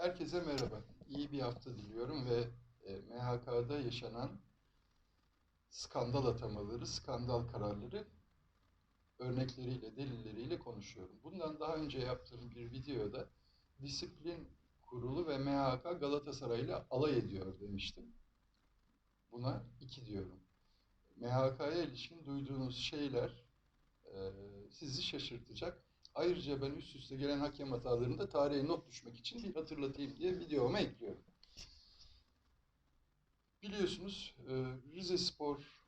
Herkese merhaba. İyi bir hafta diliyorum ve e, MHK'da yaşanan skandal atamaları, skandal kararları örnekleriyle, delilleriyle konuşuyorum. Bundan daha önce yaptığım bir videoda disiplin kurulu ve MHK Galatasaray ile alay ediyor demiştim. Buna iki diyorum. MHK'ya ilişkin duyduğunuz şeyler e, sizi şaşırtacak. Ayrıca ben üst üste gelen hakem hatalarını da tarihe not düşmek için bir hatırlatayım diye videoma ekliyorum. Biliyorsunuz e, Rize Spor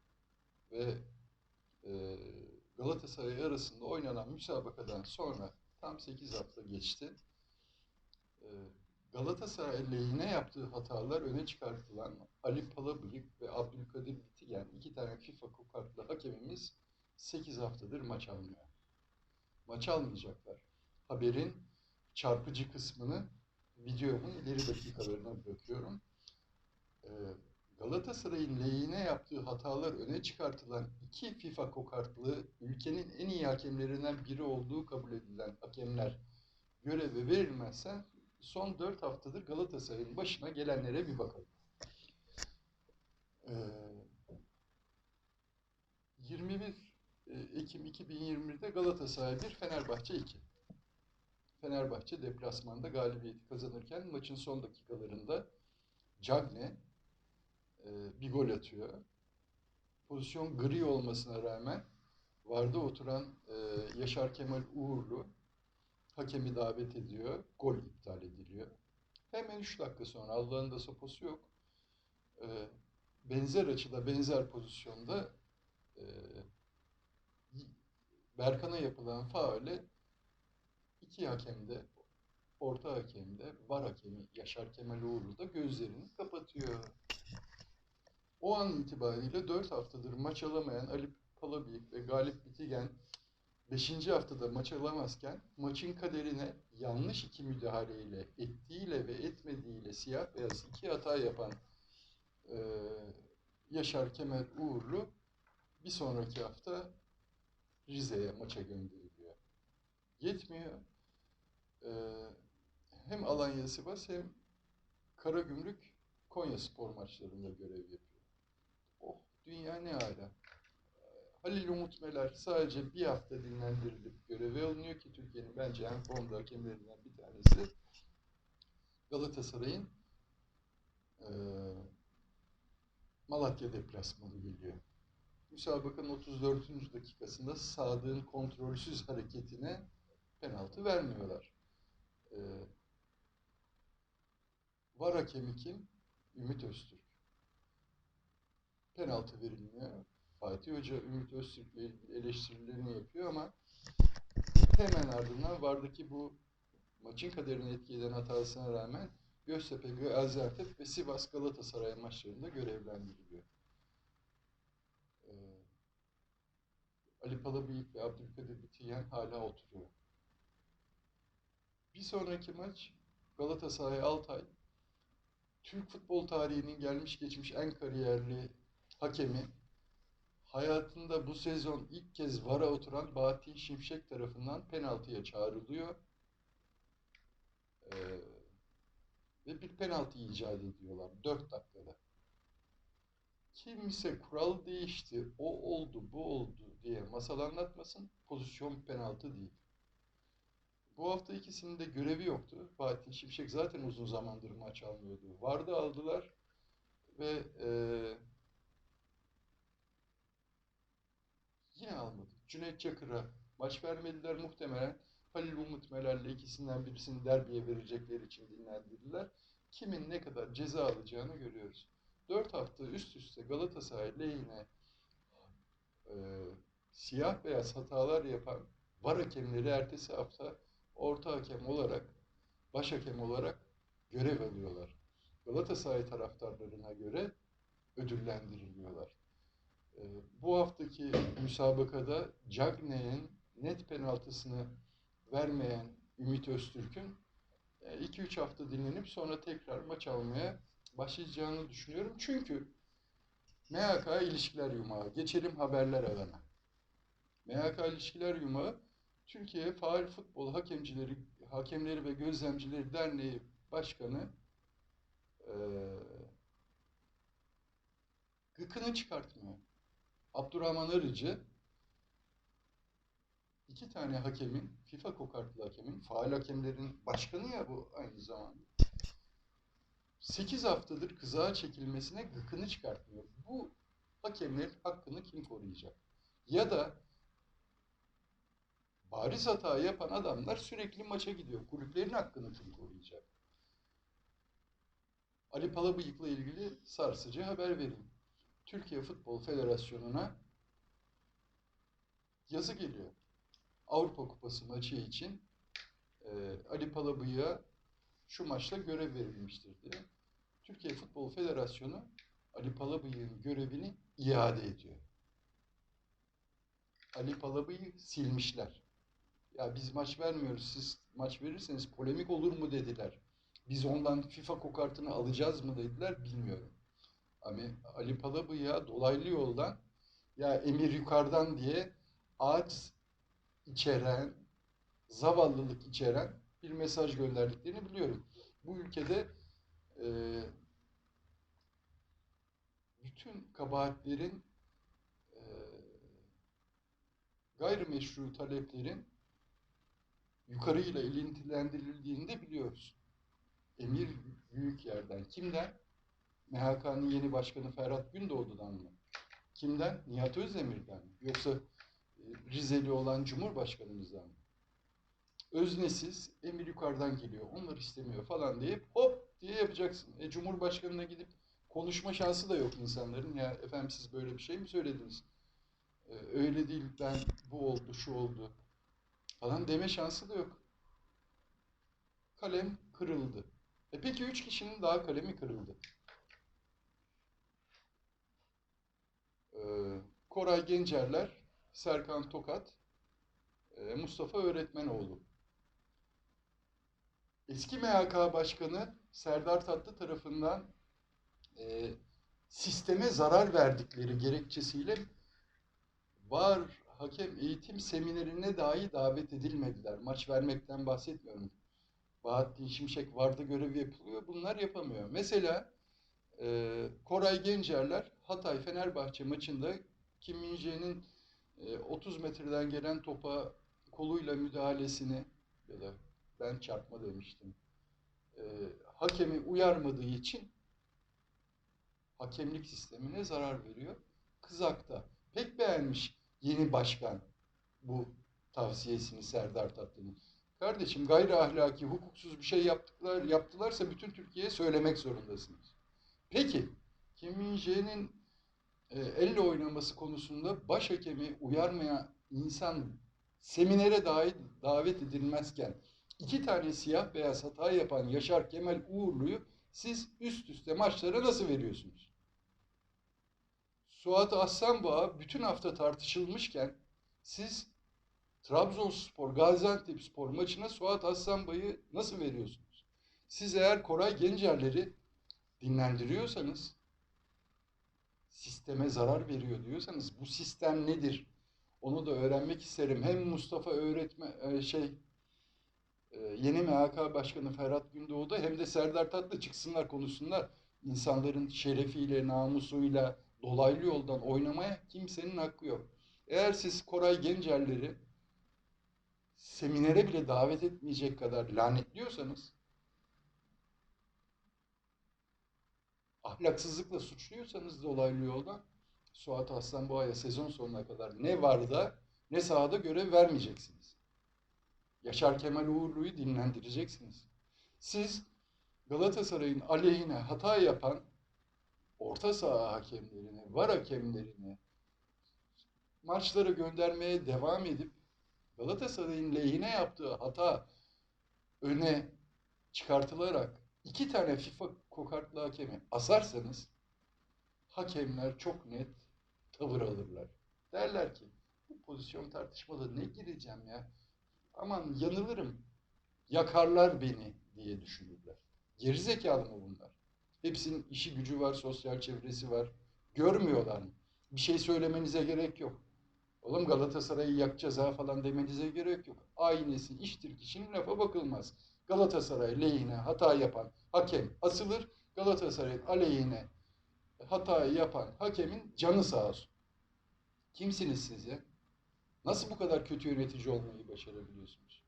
ve e, Galatasaray arasında oynanan müsabakadan sonra tam 8 hafta geçti. E, Galatasaray lehine yaptığı hatalar öne çıkartılan Ali Palabıyık ve Abdülkadir Bitigen iki tane FIFA kokatlı hakemimiz 8 haftadır maç almıyor maç almayacaklar. Haberin çarpıcı kısmını videomun ileri dakikalarına bırakıyorum. Ee, Galatasaray'ın lehine yaptığı hatalar öne çıkartılan iki FIFA kokartlı ülkenin en iyi hakemlerinden biri olduğu kabul edilen hakemler göreve verilmezse son dört haftadır Galatasaray'ın başına gelenlere bir bakalım. Ee, 21 Ekim 2021'de Galatasaray 1, Fenerbahçe 2. Fenerbahçe deplasmanda galibiyeti kazanırken maçın son dakikalarında Cagne e, bir gol atıyor. Pozisyon gri olmasına rağmen vardı oturan e, Yaşar Kemal Uğurlu hakemi davet ediyor. Gol iptal ediliyor. Hemen 3 dakika sonra Allah'ın da soposu yok. E, benzer açıda, benzer pozisyonda e, Berkan'a yapılan faale iki hakem de orta hakem de var hakemi Yaşar Kemal Uğurlu da gözlerini kapatıyor. O an itibariyle 4 haftadır maç alamayan Ali Palabıyık ve Galip Bitigen 5. haftada maç alamazken maçın kaderine yanlış iki müdahaleyle ettiğiyle ve etmediğiyle siyah beyaz iki hata yapan e, Yaşar Kemal Uğurlu bir sonraki hafta Rize'ye maça gönderiliyor. Yetmiyor. Ee, hem Alanya Sivas hem Karagümrük Konya spor maçlarında görev yapıyor. Oh dünya ne hala. Halil Umut Meler sadece bir hafta dinlendirilip göreve alınıyor ki Türkiye'nin bence en formda hakemlerinden bir tanesi. Galatasaray'ın e, Malatya deplasmanı geliyor müsabakanın 34. dakikasında Sadık'ın kontrolsüz hareketine penaltı vermiyorlar. Ee, var hakemi kim? Ümit Öztürk. Penaltı verilmiyor. Fatih Hoca Ümit Öztürk'le eleştirilerini yapıyor ama hemen ardından vardaki bu maçın kaderini etkileyen hatasına rağmen Göztepe, Gaziantep ve Sivas Galatasaray maçlarında görevlendiriliyor. Ali Palabıyık ve Abdülkadir Bitiyen hala oturuyor. Bir sonraki maç Galatasaray Altay. Türk futbol tarihinin gelmiş geçmiş en kariyerli hakemi hayatında bu sezon ilk kez VAR'a oturan Bahattin Şimşek tarafından penaltıya çağrılıyor. Ee, ve bir penaltı icat ediyorlar 4 dakikada. Kimse kural değişti, o oldu, bu oldu diye masal anlatmasın. Pozisyon penaltı değil. Bu hafta ikisinin de görevi yoktu. Fatih Şimşek zaten uzun zamandır maç almıyordu. Vardı aldılar ve e, yine almadı. Cüneyt Çakır'a maç vermediler muhtemelen. Halil Umut Meler'le ikisinden birisini derbiye verecekleri için dinlendirdiler. Kimin ne kadar ceza alacağını görüyoruz. Dört hafta üst üste Galatasaray lehine e, siyah beyaz hatalar yapan var hakemleri ertesi hafta orta hakem olarak, baş hakem olarak görev alıyorlar. Galatasaray taraftarlarına göre ödüllendiriliyorlar. E, bu haftaki müsabakada Cagne'nin net penaltısını vermeyen Ümit Öztürk'ün 2-3 e, hafta dinlenip sonra tekrar maç almaya başlayacağını düşünüyorum. Çünkü MHK ilişkiler yumağı. Geçelim haberler alana. MHK ilişkiler yumağı Türkiye Faal Futbol Hakemcileri Hakemleri ve Gözlemcileri Derneği Başkanı e, gıkını çıkartmıyor. Abdurrahman Arıcı iki tane hakemin, FIFA kokartlı hakemin, faal hakemlerin başkanı ya bu aynı zamanda. 8 haftadır kızağa çekilmesine gıkını çıkartmıyor. Bu hakemlerin hakkını kim koruyacak? Ya da bariz hata yapan adamlar sürekli maça gidiyor. Kulüplerin hakkını kim koruyacak? Ali Palabıyık'la ilgili sarsıcı haber vereyim. Türkiye Futbol Federasyonu'na yazı geliyor. Avrupa Kupası maçı için e, Ali Palabıyık'a şu maçta görev verilmiştir diye. Türkiye Futbol Federasyonu Ali Palabıyık'ın görevini iade ediyor. Ali Palabıyık'ı silmişler. Ya biz maç vermiyoruz, siz maç verirseniz polemik olur mu dediler. Biz ondan FIFA kokartını alacağız mı dediler, bilmiyorum. Hani Ali Palabıyık'a dolaylı yoldan ya emir yukarıdan diye ağaç içeren, zavallılık içeren bir mesaj gönderdiklerini biliyorum. Bu ülkede e, bütün kabahatlerin e, gayrimeşru taleplerin yukarıyla ilintilendirildiğini de biliyoruz. Emir büyük yerden. Kimden? MHK'nın yeni başkanı Ferhat Gündoğdu'dan mı? Kimden? Nihat Özdemir'den mi? Yoksa e, Rizeli olan Cumhurbaşkanımızdan mı? Öznesiz, emir yukarıdan geliyor, onlar istemiyor falan deyip hop diye yapacaksın. E Cumhurbaşkanına gidip konuşma şansı da yok insanların. Ya efendim siz böyle bir şey mi söylediniz? E, öyle değil, ben bu oldu, şu oldu falan deme şansı da yok. Kalem kırıldı. E peki üç kişinin daha kalemi kırıldı. Ee, Koray Gencerler, Serkan Tokat, e, Mustafa Öğretmenoğlu. Eski MHK Başkanı Serdar Tatlı tarafından e, sisteme zarar verdikleri gerekçesiyle var hakem eğitim seminerine dahi davet edilmediler. Maç vermekten bahsetmiyorum. Bahattin Şimşek vardı görevi yapılıyor. Bunlar yapamıyor. Mesela e, Koray Gencerler Hatay Fenerbahçe maçında Kim Min-jae'nin e, 30 metreden gelen topa koluyla müdahalesini ya da ben çarpma demiştim. E, hakemi uyarmadığı için hakemlik sistemine zarar veriyor. Kızak'ta pek beğenmiş yeni başkan bu tavsiyesini Serdar Tatlı'nın. Kardeşim gayri ahlaki, hukuksuz bir şey yaptılar, yaptılarsa bütün Türkiye'ye söylemek zorundasınız. Peki, Kim Min-jae'nin e, elle oynaması konusunda başhakemi uyarmayan insan seminere dahi davet edilmezken iki tane siyah beyaz hata yapan Yaşar Kemal Uğurlu'yu siz üst üste maçlara nasıl veriyorsunuz? Suat Aslanboğa bütün hafta tartışılmışken siz Trabzonspor, Gaziantepspor maçına Suat Aslanbay'ı nasıl veriyorsunuz? Siz eğer Koray Gencerleri dinlendiriyorsanız, sisteme zarar veriyor diyorsanız bu sistem nedir? Onu da öğrenmek isterim. Hem Mustafa öğretme e, şey yeni MHK Başkanı Ferhat Gündoğdu hem de Serdar Tatlı çıksınlar konuşsunlar. İnsanların şerefiyle, namusuyla dolaylı yoldan oynamaya kimsenin hakkı yok. Eğer siz Koray Gencerleri seminere bile davet etmeyecek kadar lanetliyorsanız, ahlaksızlıkla suçluyorsanız dolaylı yoldan Suat Aslanboğa'ya sezon sonuna kadar ne var da ne sahada görev vermeyeceksiniz. Yaşar Kemal Uğurlu'yu dinlendireceksiniz. Siz Galatasaray'ın aleyhine hata yapan orta saha hakemlerini, var hakemlerini maçlara göndermeye devam edip Galatasaray'ın lehine yaptığı hata öne çıkartılarak iki tane FIFA kokartlı hakemi asarsanız hakemler çok net tavır alırlar. Derler ki bu pozisyon tartışmada ne gireceğim ya? Aman yanılırım. Yakarlar beni diye düşünürler. Gerizekalı mı bunlar? Hepsinin işi gücü var, sosyal çevresi var. Görmüyorlar mı? Bir şey söylemenize gerek yok. Oğlum Galatasaray'ı yakacağız ha falan demenize gerek yok. Aynesi iştir kişinin lafa bakılmaz. Galatasaray lehine hata yapan hakem asılır. Galatasaray'ın aleyhine hatayı yapan hakemin canı sağ olsun. Kimsiniz siz ya? Nasıl bu kadar kötü yönetici olmayı başarabiliyorsunuz?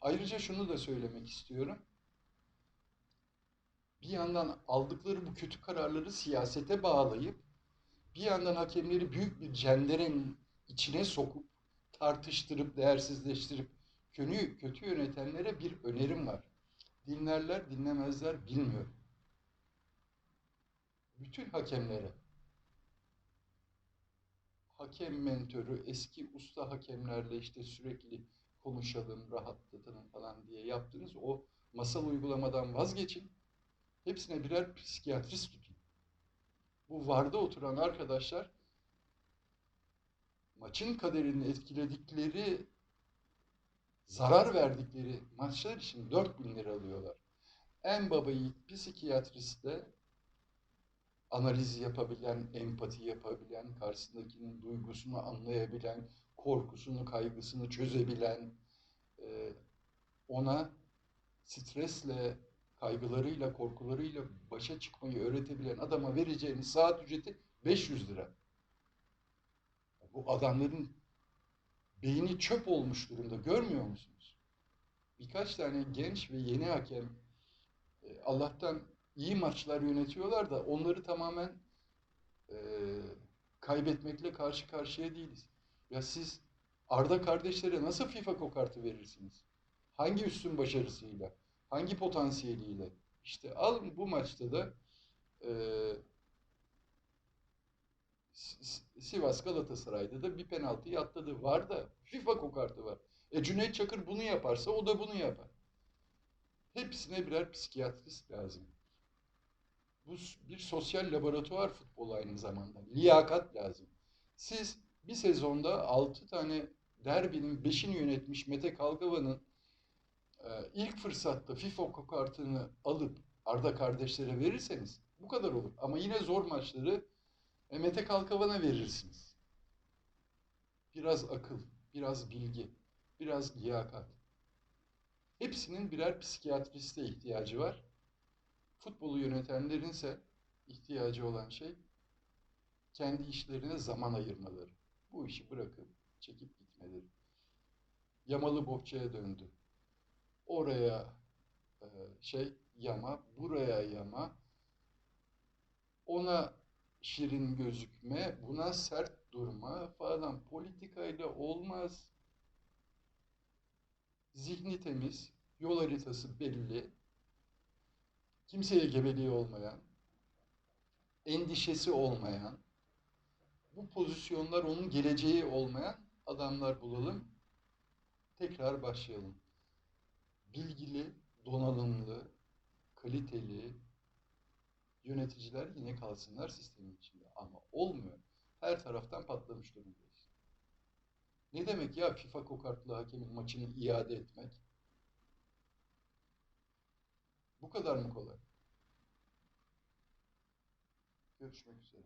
Ayrıca şunu da söylemek istiyorum. Bir yandan aldıkları bu kötü kararları siyasete bağlayıp bir yandan hakemleri büyük bir cenderenin içine sokup tartıştırıp değersizleştirip kötü, kötü yönetenlere bir önerim var. Dinlerler dinlemezler bilmiyorum. Bütün hakemlere hakem mentörü, eski usta hakemlerle işte sürekli konuşalım, rahatlatalım falan diye yaptığınız o masal uygulamadan vazgeçin. Hepsine birer psikiyatrist tutun. Bu varda oturan arkadaşlar maçın kaderini etkiledikleri, zarar verdikleri maçlar için 4000 lira alıyorlar. En baba yiğit psikiyatristle analiz yapabilen, empati yapabilen, karşısındakinin duygusunu anlayabilen, korkusunu, kaygısını çözebilen, e, ona stresle, kaygılarıyla, korkularıyla başa çıkmayı öğretebilen adama vereceğiniz saat ücreti 500 lira. Bu adamların beyni çöp olmuş durumda. Görmüyor musunuz? Birkaç tane genç ve yeni hakem e, Allah'tan iyi maçlar yönetiyorlar da onları tamamen e, kaybetmekle karşı karşıya değiliz. Ya siz Arda kardeşlere nasıl FIFA kokartı verirsiniz? Hangi üstün başarısıyla? Hangi potansiyeliyle? İşte alın bu maçta da e, Sivas Galatasaray'da da bir penaltıyı atladı. Var da FIFA kokartı var. E Cüneyt Çakır bunu yaparsa o da bunu yapar. Hepsine birer psikiyatrist lazım. Bu bir sosyal laboratuvar futbolu aynı zamanda. Liyakat lazım. Siz bir sezonda 6 tane derbinin 5'ini yönetmiş Mete Kalkava'nın e, ilk fırsatta FIFA kokartını alıp Arda kardeşlere verirseniz bu kadar olur. Ama yine zor maçları e, Mete Kalkavan'a verirsiniz. Biraz akıl, biraz bilgi, biraz liyakat. Hepsinin birer psikiyatriste ihtiyacı var. Futbolu yönetenlerin ise ihtiyacı olan şey kendi işlerine zaman ayırmaları. Bu işi bırakıp çekip gitmeleri. Yamalı bohçaya döndü. Oraya e, şey yama, buraya yama. Ona şirin gözükme, buna sert durma falan politikayla olmaz. Zihni temiz, yol haritası belli, kimseye gebeliği olmayan, endişesi olmayan, bu pozisyonlar onun geleceği olmayan adamlar bulalım. Tekrar başlayalım. Bilgili, donanımlı, kaliteli yöneticiler yine kalsınlar sistemin içinde. Ama olmuyor. Her taraftan patlamış durumdayız. Ne demek ya FIFA kokartlı hakemin maçını iade etmek? Bu kadar mı kolay? Görüşmek üzere.